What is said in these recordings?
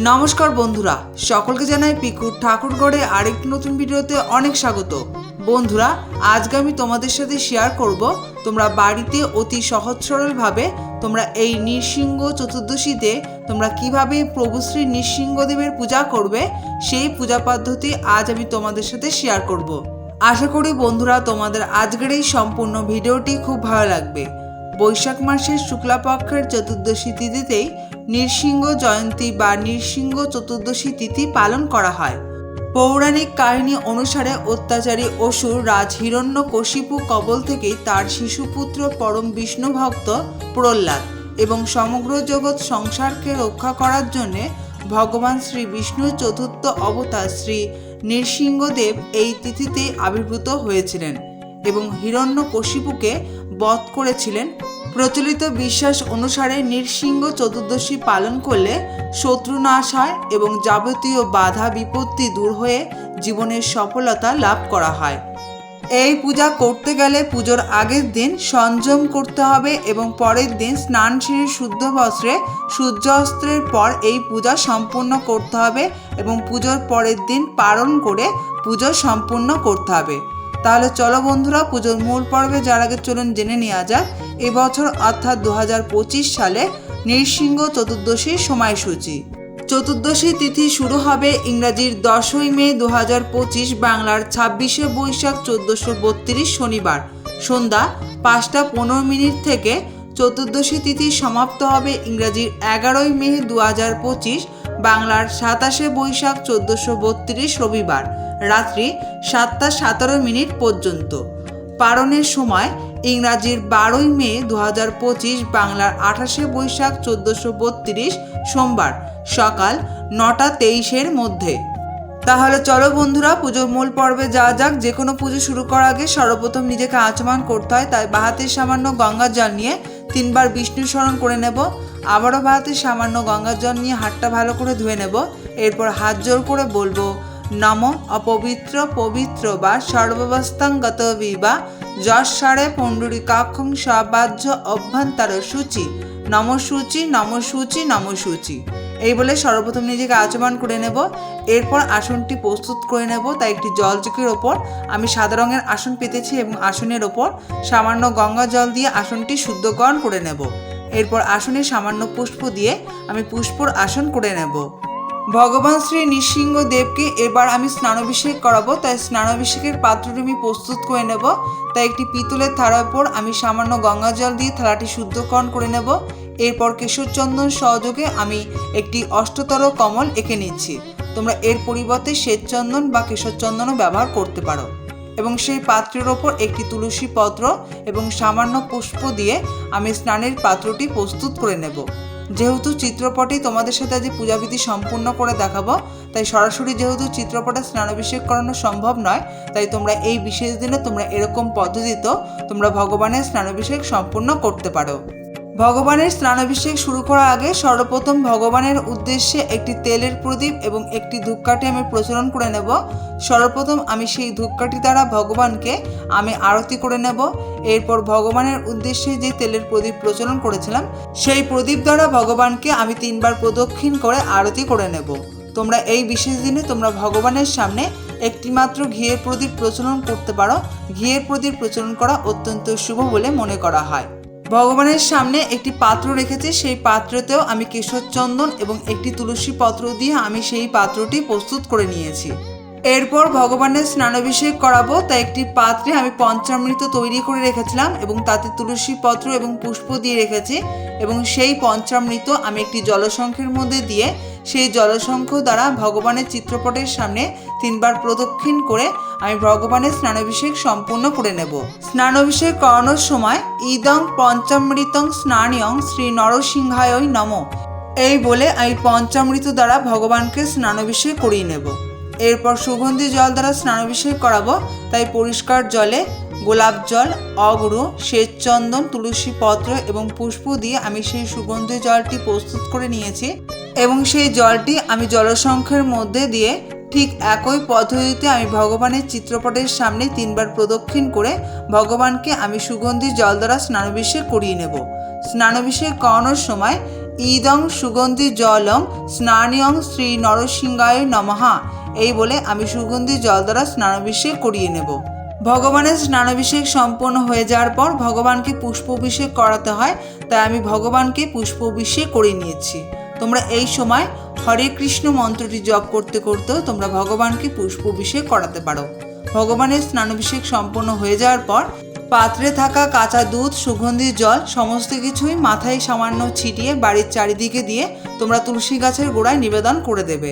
নমস্কার বন্ধুরা, সকলকে জানাই পিকুর ঠাকুরগড়ে আরেকটি নতুন ভিডিওতে অনেক স্বাগত। বন্ধুরা, আজকে আমি তোমাদের সাথে শেয়ার করব, তোমরা বাড়িতে অতি সহজ সরলভাবে তোমরা এই নৃসিংহ চতুর্দশীতে তোমরা কীভাবে প্রভু শ্রী নৃসিংহদেবের পূজা করবে, সেই পূজা পদ্ধতি আজ আমি তোমাদের সাথে শেয়ার করব। আশা করি বন্ধুরা, তোমাদের আজকের এই সম্পূর্ণ ভিডিওটি খুব ভালো লাগবে। বৈশাখ মাসের শুক্লাপক্ষের চতুর্দশী তিথিতেই নৃসিংহ জয়ন্তী বা নৃসিংহ চতুর্দশী তিথি পালন করা হয়। পৌরাণিক কাহিনী অনুসারে অত্যাচারী অসুর রাজ হিরণ্য কশিপু কবল থেকে তার শিশুপুত্র পরম বিষ্ণু ভক্ত প্রহ্লাদ এবং সমগ্র জগৎ সংসারকে রক্ষা করার জন্যে ভগবান শ্রী বিষ্ণুর চতুর্থ অবতার শ্রী নৃসিংহদেব এই তিথিতে আবির্ভূত হয়েছিলেন এবং হিরণ্য কশিপুকে বধ করেছিলেন প্রচলিত বিশ্বাস অনুসারে নৃসিংহ চতুর্দশী পালন করলে শত্রু নাশ হয় এবং যাবতীয় বাধা বিপত্তি দূর হয়ে জীবনের সফলতা লাভ করা হয়। এই পূজা করতে গেলে পুজোর আগের দিন সংযম করতে হবে এবং পরের দিন স্নান সেরে শুদ্ধ বস্ত্রে সূর্যাস্ত্রের পর এই পূজা সম্পূর্ণ করতে হবে এবং পুজোর পরের দিন পালন করে পুজো সম্পূর্ণ করতে হবে। তাহলে চলো বন্ধুরা, পুজোর মূল পর্বে যার আগে চলুন জেনে নেওয়া যাক এবছর অর্থাৎ দু হাজার পঁচিশ সালে নৃসিংহ চতুর্দশীর সময়সূচি। চতুর্দশী তিথি শুরু হবে ইংরাজির দশই মে দু হাজার পঁচিশ বাংলার ছাব্বিশে বৈশাখ চোদ্দশো বত্রিশ শনিবার। সন্ধ্যা পাঁচটা পনেরো মিনিট থেকে চতুর্দশী তিথি সমাপ্ত হবে ইংরাজির এগারোই মে দু হাজার পঁচিশ বাংলার সাতাশে বৈশাখ চোদ্দশো বত্রিশ রবিবার। রাত্রি সাতটা সতেরো মিনিট পর্যন্ত। পারণের সময় ইংরাজির বারোই মে দু হাজার পঁচিশ বাংলার আঠাশে বৈশাখ চোদ্দোশো বত্রিশ সোমবার সকাল নটা তেইশের মধ্যে। তাহলে চলো বন্ধুরা, পুজোর মূল পর্বে যাওয়া যাক। যে কোনো পুজো শুরু করার আগে সর্বপ্রথম নিজেকে আচমান করতে হয়, তাই বাহাতের সামান্য গঙ্গার জল নিয়ে তিনবার বিষ্ণু স্মরণ করে নেব। আবারও বাহাতের সামান্য গঙ্গার জল নিয়ে হাতটা ভালো করে ধুয়ে নেব। এরপর হাত জোর করে বলব নম অপবিত্র পবিত্র বা সর্বাবস্থাঙ্গত বিবা যশারে পণ্ডরিকাক্ষং সবাহ্য অভ্যন্তর সূচি। নম সূচি নম সূচি নম সূচি। এই বলে সর্বপ্রথম নিজেকে আচমান করে নেব। এরপর আসনটি প্রস্তুত করে নেব। তাই একটি জলচকের ওপর আমি সাদা রঙের আসন পেতেছি এবং আসনের ওপর সামান্য গঙ্গা জল দিয়ে আসনটি শুদ্ধকরণ করে নেব। এরপর আসনে সামান্য পুষ্প দিয়ে আমি পুষ্পর আসন করে নেব। ভগবান শ্রী নৃসিংহ দেবকে এবার আমি স্নানাভিষেক করাবো, তাই স্নানাভিষেকের পাত্রটি আমি প্রস্তুত করে নেব। তাই একটি পিতলের থালার উপর আমি সামান্য গঙ্গা জল দিয়ে থালাটি শুদ্ধকরণ করে নেব। এরপর কেশরচন্দন সহযোগে আমি একটি অষ্টতর কমল এঁকে নিচ্ছি। তোমরা এর পরিবর্তে শ্বেতচন্দন বা কেশরচন্দনও ব্যবহার করতে পারো। এবং সেই পাত্রের ওপর একটি তুলসী পত্র এবং সামান্য পুষ্প দিয়ে আমি স্নানের পাত্রটি প্রস্তুত করে নেব। যেহেতু চিত্রপটেই তোমাদের সাথে আজ পূজাবিধি সম্পূর্ণ করে দেখাবো, তাই সরাসরি যেহেতু চিত্রপটে স্নানাভিষেক করানো সম্ভব নয়, তাই তোমরা এই বিশেষ দিনে তোমরা এরকম পদ্ধতিতেও তোমরা ভগবানের স্নানাভিষেক সম্পূর্ণ করতে পারো। ভগবানের স্নানাভিষেক শুরু করার আগে সর্বপ্রথম ভগবানের উদ্দেশ্যে একটি তেলের প্রদীপ এবং একটি ধূপকাঠি আমি প্রচলন করে নেব। সর্বপ্রথম আমি সেই ধূপকাঠি দ্বারা ভগবানকে আমি আরতি করে নেব। এরপর ভগবানের উদ্দেশ্যে যে তেলের প্রদীপ প্রচলন করেছিলাম, সেই প্রদীপ দ্বারা ভগবানকে আমি তিনবার প্রদক্ষিণ করে আরতি করে নেব। তোমরা এই বিশেষ দিনে তোমরা ভগবানের সামনে একটিমাত্র ঘিয়ের প্রদীপ প্রচলন করতে পারো। ঘিয়ের প্রদীপ প্রচলন করা অত্যন্ত শুভ বলে মনে করা হয়। ভগবানের সামনে একটি পাত্র রেখেছি, সেই পাত্রতেও আমি কেশর চন্দন এবং একটি তুলসী পত্র দিয়ে আমি সেই পাত্রটি প্রস্তুত করে নিয়েছি। এরপর ভগবানের স্নানাভিষেক করাবো, তাই একটি পাত্রে আমি পঞ্চামৃত তৈরি করে রেখেছিলাম এবং তাতে তুলসী পত্র এবং পুষ্প দিয়ে রেখেছি এবং সেই পঞ্চামৃত আমি একটি জলসংখ্যের মধ্যে দিয়ে সেই জলসংখ্য দ্বারা ভগবানের চিত্রপটের সামনে তিনবার প্রদক্ষিণ করে আমি ভগবানের স্নানাভিষেক সম্পূর্ণ করে নেব। স্নানাভিষেক করানোর সময় ইদং পঞ্চামৃতং স্নানিয়ং শ্রী নরসিংহায় নম। এই বলে আমি পঞ্চামৃত দ্বারা ভগবানকে স্নানাভিষেক করিয়ে নেব। এরপর সুগন্ধি জল দ্বারা স্নানাভিষেক করাবো, তাই পরিষ্কার জলে গোলাপ জল, অগুরু, শ্বেতচন্দন, তুলসী পত্র এবং পুষ্প দিয়ে আমি সেই সুগন্ধি জলটি প্রস্তুত করে নিয়েছি। এবং সেই জলটি আমি জলসংখ্যের মধ্যে দিয়ে ঠিক একই পদ্ধতিতে আমি ভগবানের চিত্রপটের সামনে তিনবার প্রদক্ষিণ করে ভগবানকে আমি সুগন্ধি জল দ্বারা স্নানাভিষেক করিয়ে নেব। স্নানাভিষেক করানোর সময় ইদং সুগন্ধি জলং স্নানিয়ং শ্রী নরসিংহায় নমহা এই বলে আমি সুগন্ধি জল দ্বারা স্নানাভিষেক করিয়ে নেব। ভগবানের স্নানাভিষেক সম্পন্ন হয়ে যাওয়ার পর ভগবানকে পুষ্পাভিষেক করাতে হয়, তাই আমি ভগবানকে পুষ্পাভিষেক করে নিয়েছি। তোমরা এই সময় হরে কৃষ্ণ মন্ত্রটি জপ করতে করতেও তোমরা ভগবানকে পুষ্পাভিষেক করাতে পারো। ভগবানের স্নানাভিষেক সম্পন্ন হয়ে যাওয়ার পর পাত্রে থাকা কাঁচা দুধ, সুগন্ধি, জল সমস্ত কিছুই মাথায় সামান্য ছিটিয়ে বাড়ির চারিদিকে দিয়ে তোমরা তুলসী গাছের গোড়ায় নিবেদন করে দেবে।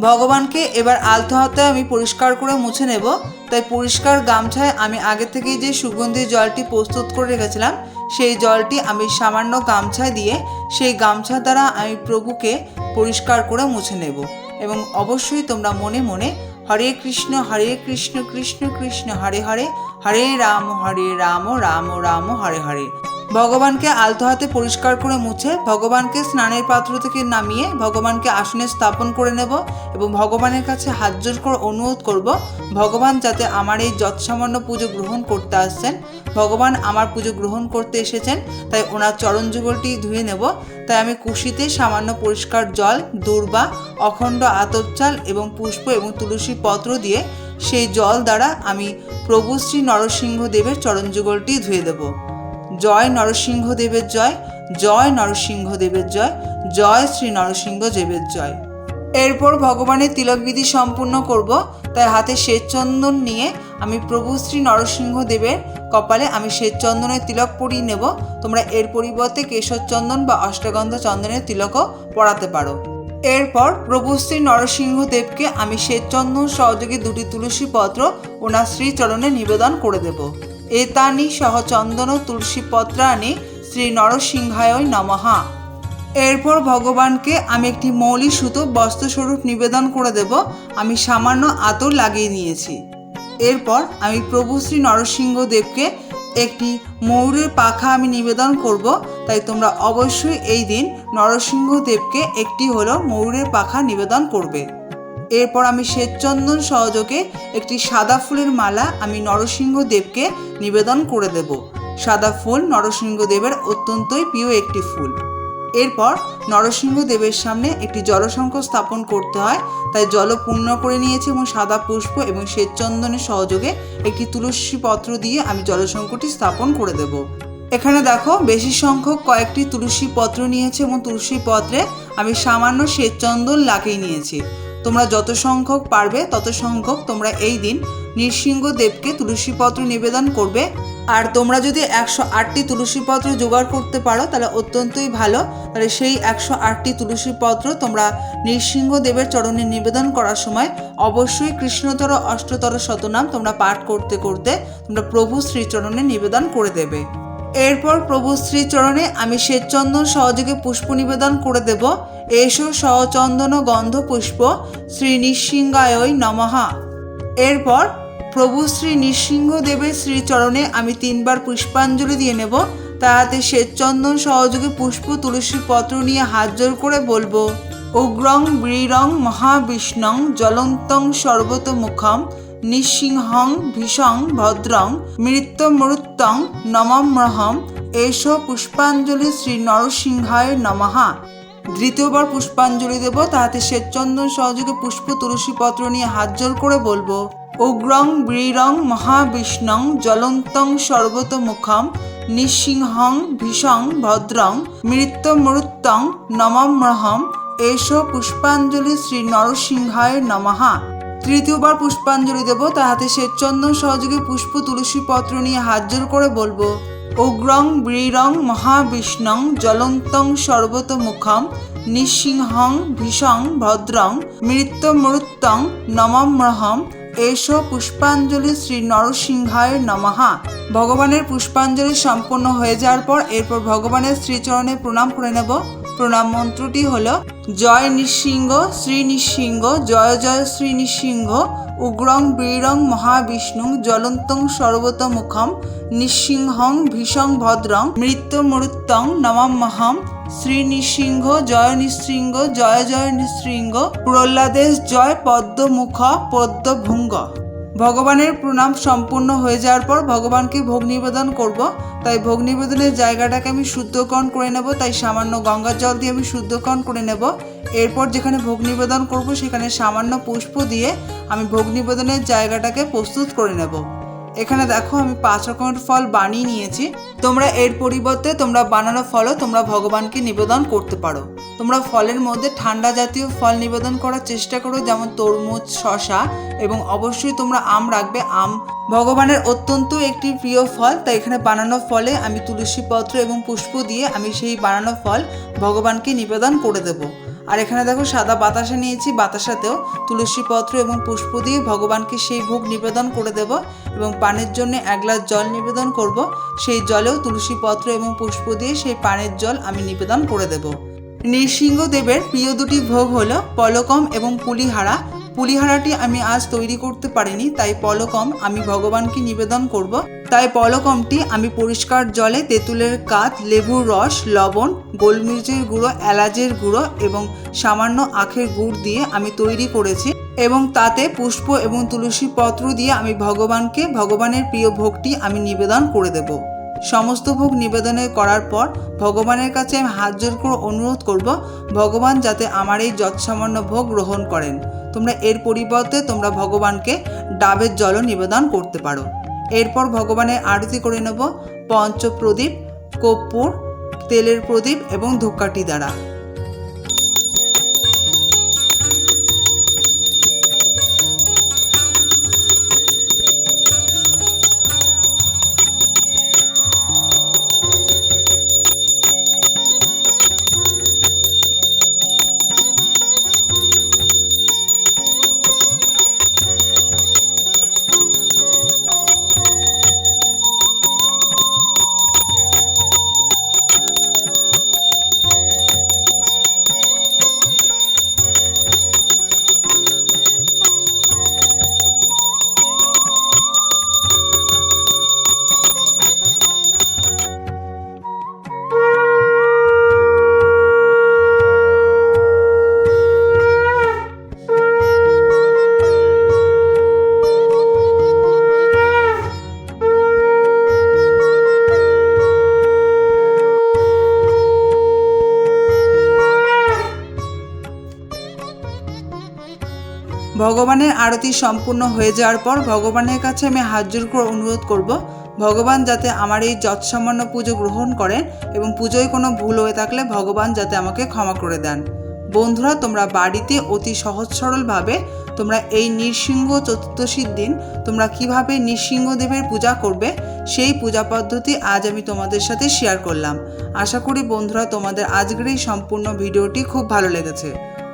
ভগবানকে এবার আলতো হাতে আমি পরিষ্কার করে মুছে নেব। তাই পরিষ্কার গামছায় আমি আগে থেকেই যে সুগন্ধি জলটি প্রস্তুত করে রেখেছিলাম, সেই জলটি আমি সামান্য গামছায় দিয়ে সেই গামছা দ্বারা আমি প্রভুকে পরিষ্কার করে মুছে নেব। এবং অবশ্যই তোমরা মনে মনে হরে কৃষ্ণ হরে কৃষ্ণ কৃষ্ণ কৃষ্ণ, হরে হরে হরে রাম হরে রাম রাম রাম, হরে হরে। ভগবানকে আলতো হাতে পরিষ্কার করে মুছে ভগবানকে স্নানের পাত্র থেকে নামিয়ে ভগবানকে আসনে স্থাপন করে নেব এবং ভগবানের কাছে হাত জোর করে অনুরোধ করব, ভগবান যাতে আমার এই যৎসামান্য পুজো গ্রহণ করতে আসছেন। ভগবান আমার পুজো গ্রহণ করতে এসেছেন, তাই ওনার চরণ যুগলটি ধুয়ে নেব। তাই আমি কুশিতে সামান্য পরিষ্কার জল, দূর্বা, অখণ্ড আতর চাল এবং পুষ্প এবং তুলসী পত্র দিয়ে সেই জল দ্বারা আমি প্রভু শ্রী নরসিংহ দেবের চরণ যুগলটি ধুয়ে দেবো। জয় নরসিংহ দেবের জয় জয় নরসিংহ দেবের জয় জয় শ্রী নরসিংহ দেবের জয়। এরপর ভগবানের তিলকবিধি সম্পূর্ণ করব, তাই হাতে শ্বেত চন্দন নিয়ে আমি প্রভু শ্রী নরসিংহ দেবের কপালে আমি শ্বেত চন্দনের তিলক পরিয়ে নেব। তোমরা এর পরিবর্তে কেশর চন্দন বা অষ্টগন্ধ চন্দনের তিলকও পরাতে পারো। এরপর প্রভু শ্রী নরসিংহ দেবকে আমি শ্বেত চন্দন সহযোগে দুটি তুলসী পত্র ওনার শ্রীচরণে নিবেদন করে দেব। এতানি সহ চন্দন তুলসী পত্রানি শ্রী নরসিংহায় নমহা এরপর ভগবানকে আমি একটি মৌলি সুতো, বস্ত্রস্বরূপ নিবেদন করে দেব। আমি সামান্য আতর লাগিয়ে নিয়েছি। এরপর আমি প্রভু শ্রী নরসিংহ দেবকে একটি ময়ূরের পাখা আমি নিবেদন করব। তাই তোমরা অবশ্যই এই দিন নরসিংহ দেবকে একটি হলো ময়ূরের পাখা নিবেদন করবে। এরপর আমি শ্বেতচন্দন সহযোগে একটি সাদা ফুলের মালা আমি নরসিংহ দেবকে নিবেদন করে দেব। সাদা ফুল নরসিংহ দেবের অত্যন্তই প্রিয় একটি ফুল। এরপর নরসিংহ দেবের সামনে একটি জলসংখ স্থাপন করতে হয়, তাই জল পূর্ণ করে নিয়েছি এবং সাদা পুষ্প এবং শ্বেতচন্দনের সহযোগে একটি তুলসী পত্র দিয়ে আমি জলসংখ্যটি স্থাপন করে দেব। এখানে দেখো, বেশি সংখ্যক কয়েকটি তুলসী পত্র নিয়েছে এবং তুলসী পত্রে আমি সামান্য শ্বেতচন্দন লাগিয়ে নিয়েছি। তোমরা যত সংখ্যক পারবে, তত সংখ্যক তোমরা এই দিন নৃসিংহ দেবকে তুলসী পত্র নিবেদন করবে। আর তোমরা যদি একশো আটটি তুলসী পত্র জোগাড় করতে পারো, তাহলে অত্যন্তই ভালো। তাহলে সেই একশো আটটি তুলসী পত্র তোমরা নৃসিংহ দেবের চরণে নিবেদন করার সময় অবশ্যই কৃষ্ণতর, অষ্টতর, শতনাম তোমরা পাঠ করতে করতে তোমরা প্রভু শ্রীচরণে নিবেদন করে দেবে। এরপর প্রভু শ্রীচরণে আমি শ্বেতচন্দন সহযোগে পুষ্প নিবেদন করে দেব। এসো সহচন্দন গন্ধ পুষ্প শ্রী নৃসিংহায় নমহা এরপর প্রভু শ্রী নৃসিংহদেবের শ্রীচরণে আমি তিনবার পুষ্পাঞ্জলি দিয়ে নেব। তাহাতে শ্বেতচন্দন সহযোগে পুষ্প তুলসী পত্র নিয়ে হাত জোর করে বলব, উগ্রং, বীরং, মহাবিষ্ণং, জ্বলন্তং সর্বতমুখম নিঃসিংহং, ভীষং, ভদ্রং মৃত্যুমৃত্যং নমম্রহম এষ পুষ্পাঞ্জলি শ্রী নরসিংহায় নমহা দ্বিতীয়বার পুষ্পাঞ্জলি দেব, তাহাতে শ্বেতচন্দন সহযোগে পুষ্প তুলসী পত্র নিয়ে হাত জোর করে বলব, উগ্রং, বীরং, মহাবিষ্ণং, জ্বলন্তং সর্বতমুখম, নিঃসিংহং, ভীষং, ভদ্রং মৃত্যুমৃত্যং নমম্রহম এষ পুষ্পাঞ্জলি শ্রী নরসিংহায় নমহা তৃতীয়বার পুষ্পাঞ্জলি দেব, তাহাতে শ্বেতচন্দন সহযোগে পুষ্প তুলসী পত্র নিয়ে হাত জোর করে বলব, উগ্রং বীরং মহাবিষ্ণং জ্বলন্তং সর্বতমুখম নিঃসিংহং ভীষং ভদ্রং মৃত্যুমৃত্যং নমম্রহম এষ পুষ্পাঞ্জলি শ্রী নরসিংহায় নমহা ভগবানের পুষ্পাঞ্জলি সম্পন্ন হয়ে যাওয়ার পর এরপর ভগবানের শ্রীচরণে প্রণাম করে নেব। প্রণাম মন্ত্রটি হলো, জয় নৃসিংহ, শ্রী নৃসিংহ, জয় জয় শ্রী নৃসিংহ, উগ্রং বীরং মহাবিষ্ণু জ্বলন্তং সর্বতমুখম, নিঃসিংহং ভীষং ভদ্রং মৃত্যু মৃত্যং নমাম্মহম, শ্রী নৃসিংহ, জয় নৃসিংহ, জয় জয় নৃসিংহ, প্রহ্লাদেশ জয় পদ্মমুখ পদ্মভুঙ্গ। ভগবানের প্রণাম সম্পূর্ণ হয়ে যাওয়ার পর ভগবানকে ভোগ নিবেদন করব। তাই ভোগ নিবেদনের জায়গাটাকে আমি শুদ্ধকরণ করে নেব, তাই সামান্য গঙ্গার জল দিয়ে আমি শুদ্ধকরণ করে নেব। এরপর যেখানে ভোগ নিবেদন করব, সেখানে সামান্য পুষ্প দিয়ে আমি ভোগ নিবেদনের জায়গাটাকে প্রস্তুত করে নেব। এখানে দেখো আমি পাঁচ রকমের ফল বানিয়ে নিয়েছি। তোমরা এর পরিবর্তে তোমরা বানানো ফলও তোমরা ভগবানকে নিবেদন করতে পারো। তোমরা ফলের মধ্যে ঠান্ডা জাতীয় ফল নিবেদন করার চেষ্টা করো, যেমন তরমুজ শশা এবং অবশ্যই তোমরা আম রাখবে। আম ভগবানের অত্যন্ত একটি প্রিয় ফল, তাই এখানে বানানো ফলে আমি তুলসী পত্র এবং পুষ্প দিয়ে আমি সেই বানানো ফল ভগবানকে নিবেদন করে দেবো। আর এখানে দেখো সাদা বাতাসা নিয়েছি, বাতাসাতেও তুলসী পত্র এবং পুষ্প দিয়ে ভগবানকে সেই ভোগ নিবেদন করে দেব এবং পানের জন্য এক গ্লাস জল নিবেদন করব। সেই জলেও তুলসী পত্র এবং পুষ্প দিয়ে সেই পানের জল আমি নিবেদন করে দেব। নৃসিংহদেবের প্রিয় দুটি ভোগ হলো পলকম এবং পুলিহারা। পুলিহারাটি আমি আজ তৈরি করতে পারিনি, তাই পলকম আমি ভগবানকে নিবেদন করব। তাই পলকমটি আমি পরিষ্কার জলে তেঁতুলের কাঠ লেবুর রস, লবণ, গোলমরিচের গুঁড়ো, এলাচের গুঁড়ো এবং সামান্য আখের গুড় দিয়ে আমি তৈরি করেছি এবং তাতে পুষ্প এবং তুলসী পত্র দিয়ে আমি ভগবানকে, ভগবানের প্রিয় ভোগটি আমি নিবেদন করে দেব। সমস্ত ভোগ নিবেদনের করার পর ভগবানের কাছে আমি হাত জোর করে অনুরোধ করব, ভগবান যাতে আমার এই যৎসামান্য ভোগ গ্রহণ করেন। তোমরা এর পরিবর্তে তোমরা ভগবানকে ডাবের জলও নিবেদন করতে পারো। এরপর ভগবানের আরতি করে নেব পঞ্চপ্রদীপ কর্পূর তেলের প্রদীপ এবং ধূপকাঠি দ্বারা। ভগবানের আরতি সম্পূর্ণ হয়ে যাওয়ার পর ভগবানের কাছে আমি হাত জোর করে অনুরোধ করব, ভগবান যাতে আমার এই যৎসামান্য পুজো গ্রহণ করেন এবং পুজোয় কোনো ভুল হয়ে থাকলে ভগবান যাতে আমাকে ক্ষমা করে দেন। বন্ধুরা, তোমরা বাড়িতে অতি সহজ সরলভাবে তোমরা এই নৃসিংহ চতুর্দশীর দিন তোমরা কীভাবে নৃসিংহদেবের পূজা করবে, সেই পূজা পদ্ধতি আজ আমি তোমাদের সাথে শেয়ার করলাম। আশা করি বন্ধুরা, তোমাদের আজকের এই সম্পূর্ণ ভিডিওটি খুব ভালো লেগেছে।